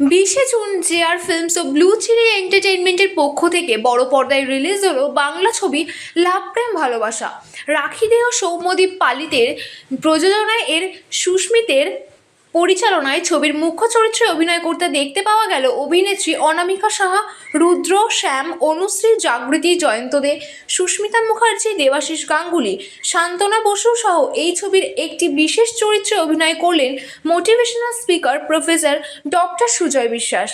বিশে June J R films ও blue চিরি এন্টারটেইনমেন্টের পক্ষ থেকে বড় পর্দায় রিলিজ হলো বাংলা ছবি লাভ, প্রেম, ভালোবাসা। রাখি দেহ সৌম্যদীপ পালিতের প্রযোজনায় এর সুস্মিতের পরিচালনায় ছবির মুখ্য চরিত্রে অভিনয় করতে দেখতে পাওয়া গেল অভিনেত্রী অনামিকা সাহা, রুদ্র, শ্যাম, অনুশ্রী, জাগৃতি, জয়ন্ত দে, সুস্মিতা মুখার্জি, দেবাশিস গাঙ্গুলি, শান্তনা বসু সহ এই ছবির একটি বিশেষ চরিত্রে অভিনয় করলেন motivational speaker professor doctor Sujoy Biswas.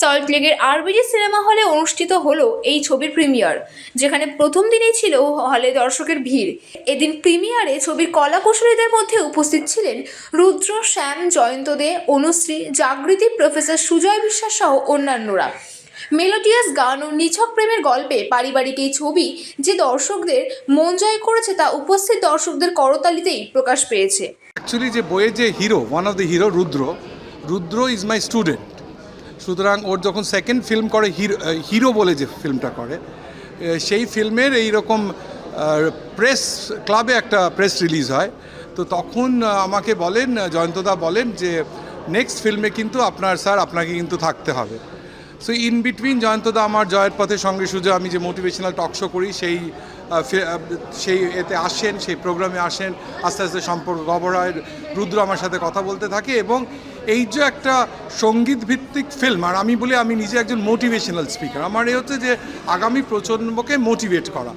সল্টলেকের আরবিজি সিনেমা হলে অনুষ্ঠিত হলো এই ছবির প্রিমিয়ার, যেখানে প্রথম দিনেই ছিল হলে দর্শকের ভিড়। এদিন প্রিমিয়ারে ছবির কলাকুশলীদের মধ্যে উপস্থিত ছিলেন রুদ্র, শ্যাম জয়ন্ত দে অনুশ্রী জাগৃতি প্রফেসর সুজয় বিশ্বাস সহ অন্যান্যরা। মেলোডিয়াস গান ও নিছক প্রেমের গল্পে পারিবারিক এই ছবি যে দর্শকদের মন জয় করেছে তা উপস্থিত দর্শকদের করতালিতেই প্রকাশ পেয়েছে। অ্যাকচুয়ালি যে বইয়ের যে hero one of the hero Rudra Rudra is my student সুতরাং ওর যখন সেকেন্ড ফিল্ম করে হিরো হিরো বলে যে ফিল্মটা করে সেই ফিল্মের এইরকম প্রেস ক্লাবে একটা প্রেস রিলিজ হয়। তো তখন আমাকে বলেন জয়ন্তদা বলেন যে নেক্সট ফিল্মে কিন্তু আপনার স্যার, আপনাকে কিন্তু থাকতে হবে। সো ইন বিটুইন জয়ন্তদা আমার জয়ের পথের সঙ্গে সুযোগ আমি যে মোটিভেশনাল টক শো করি, সেই সেই এতে আসেন, সেই প্রোগ্রামে আসেন, আস্তে আস্তে সম্পর্ক গবর রুদ্র আমার সাথে কথা বলতে থাকে এবং এই যে একটা সংগীত ভিত্তিক ফিল্ম আর আমি বলি, আমি নিজে একজন মোটিভেশনাল স্পিকার আমার এ হচ্ছে যে, আগামী প্রজন্মকে মোটিভেট করা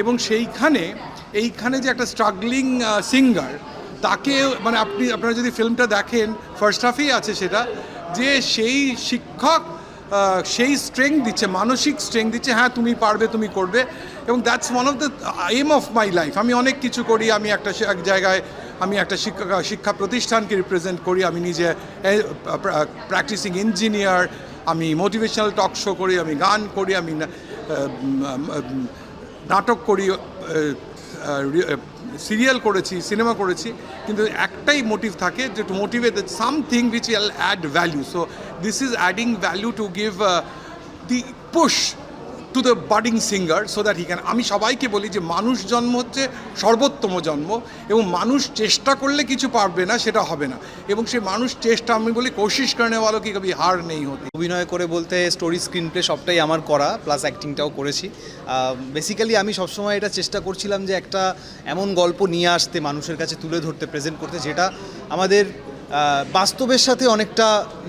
এবং সেইখানে এইখানে যে একটা স্ট্রাগলিং সিঙ্গার তাকে মানে আপনি, আপনারা যদি ফিল্মটা দেখেন ফার্স্ট হাফেই আছে সেটা, যে সেই শিক্ষক সেই স্ট্রেংথ দিচ্ছে, মানসিক স্ট্রেংথ দিচ্ছে হ্যাঁ তুমি পারবে, তুমি করবে, এবং that's one of the aim of my life আমি অনেক কিছু করি, আমি একটা এক জায়গায় আমি একটা শিক্ষা শিক্ষা প্রতিষ্ঠানকে রিপ্রেজেন্ট করি, আমি নিজে প্র্যাকটিসিং ইঞ্জিনিয়ার আমি মোটিভেশনাল টক শো করি, আমি গান করি, আমি নাটক করি সিরিয়াল করেছি সিনেমা করেছি, কিন্তু একটাই মোটিভ থাকে যে to motivate something which add value so this is adding value to give the push to the budding singer so that he can আমি সবাইকে বলি যে মানুষ জন্ম হচ্ছে সর্বোত্তম জন্ম এবং মানুষ চেষ্টা করলে কিছু পারবে না, সেটা হবে না। এবং সেই মানুষ চেষ্টা, আমি বলি কোশিস করেনেওয়ালো কি কবি হার নেই হতে। অভিনয় করে বলতে স্টোরি স্ক্রিন প্লে সবটাই আমার করা প্লাস অ্যাক্টিংটাও করেছি। বেসিক্যালি আমি সবসময় এটা চেষ্টা করছিলাম যে একটা এমন গল্প নিয়ে আসতে, মানুষের কাছে তুলে ধরতে প্রেজেন্ট করতে, যেটা আমাদের বাস্তবের সাথে অনেকটা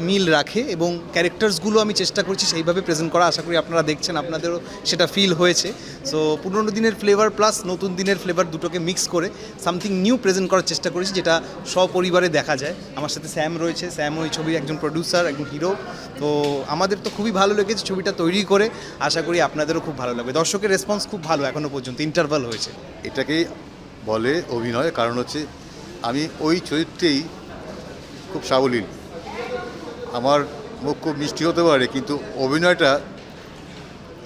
মিল রাখে এবং ক্যারেক্টার্সগুলো আমি চেষ্টা করছি সেইভাবে প্রেজেন্ট করা। আশা করি আপনারা দেখছেন, আপনাদেরও সেটা ফিল হয়েছে। সো পুরনো দিনের ফ্লেভার প্লাস নতুন দিনের ফ্লেভার দুটোকে মিক্স করে সামথিং নিউ প্রেজেন্ট করার চেষ্টা করেছি, যেটা সপরিবারে দেখা যায়। আমার সাথে স্যাম রয়েছে। স্যাম ওই ছবির একজন প্রডিউসার একজন হিরো তো আমাদের তো খুবই ভালো লেগেছে ছবিটা তৈরি করে। আশা করি আপনাদেরও খুব ভালো লাগবে। দর্শকের রেসপন্স খুব ভালো এখনও পর্যন্ত ইন্টারভাল হয়েছে। এটাকেই বলে অভিনয়, কারণ হচ্ছে আমি ওই চরিত্রেই খুব সাবলীল। আমার মুখ খুব মিষ্টি হতে পারে কিন্তু অভিনয়টা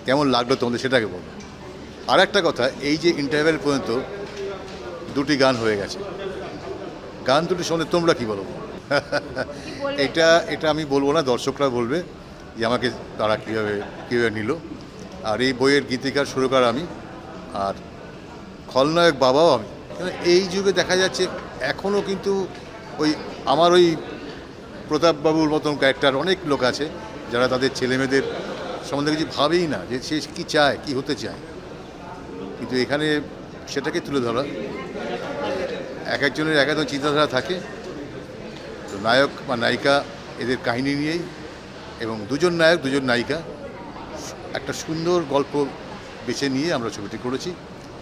কেমন লাগল তোমাদের সেটাকে বলো। আর একটা কথা এই যে ইন্টারভেল পর্যন্ত দুটি গান হয়ে গেছে। গান দুটি শুনে তোমরা কি বলো? এটা এটা আমি বলব না দর্শকরা বলবে যে আমাকে তারা কীভাবে কীভাবে নিল। আর এই বইয়ের গীতিকার সুরকার আমি আর খলনায়ক বাবাও আমি। এই যুগে দেখা যাচ্ছে এখনও কিন্তু ওই আমার ওই প্রতাপবাবুর মতন ক্যারেক্টার অনেক লোক আছে যারা তাদের ছেলেমেয়েদের সম্বন্ধে কিছু ভাবেই না যে সে কী চায়, কী হতে চায়। কিন্তু এখানে সেটাকে তুলে ধরা। এক একজনের এক একজন চিন্তাধারা থাকে। তো নায়ক বা নায়িকা এদের কাহিনী নিয়েই এবং দুজন নায়ক, দুজন নায়িকা। একটা সুন্দর গল্প বেছে নিয়ে আমরা ছবিটি করেছি।